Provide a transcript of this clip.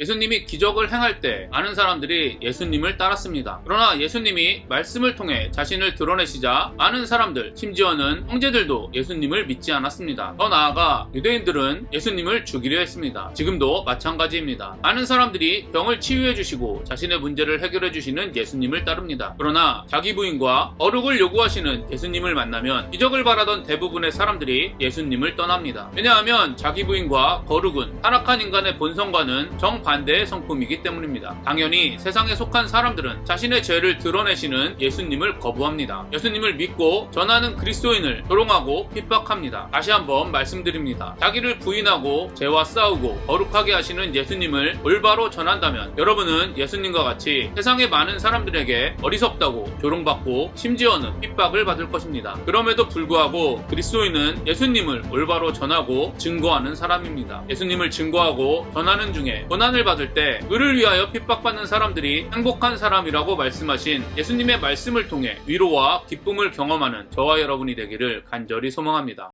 예수님이 기적을 행할 때 많은 사람들이 예수님을 따랐습니다. 그러나 예수님이 말씀을 통해 자신을 드러내시자 많은 사람들, 심지어는 형제들도 예수님을 믿지 않았습니다. 더 나아가 유대인들은 예수님을 죽이려 했습니다. 지금도 마찬가지입니다. 많은 사람들이 병을 치유해 주시고 자신의 문제를 해결해 주시는 예수님을 따릅니다. 그러나 자기 부인과 어룩을 요구하시는 예수님을 만나면 기적을 바라던 대부분의 사람들이 예수님을 떠납니다. 왜냐하면 자기 부인과 거룩은 타락한 인간의 본성과는 정 반대의 성품이기 때문입니다. 당연히 세상에 속한 사람들은 자신의 죄를 드러내시는 예수님을 거부합니다. 예수님을 믿고 전하는 그리스도인을 조롱하고 핍박합니다. 다시 한번 말씀드립니다. 자기를 부인하고 죄와 싸우고 거룩하게 하시는 예수님을 올바로 전한다면 여러분은 예수님과 같이 세상의 많은 사람들에게 어리석다고 조롱받고 심지어는 핍박을 받을 것입니다. 그럼에도 불구하고 그리스도인은 예수님을 올바로 전하고 증거하는 사람입니다. 예수님을 증거하고 전하는 중에 고난을 받을 때 그를 위하여 핍박받는 사람들이 행복한 사람이라고 말씀하신 예수님의 말씀을 통해 위로와 기쁨을 경험하는 저와 여러분이 되기를 간절히 소망합니다.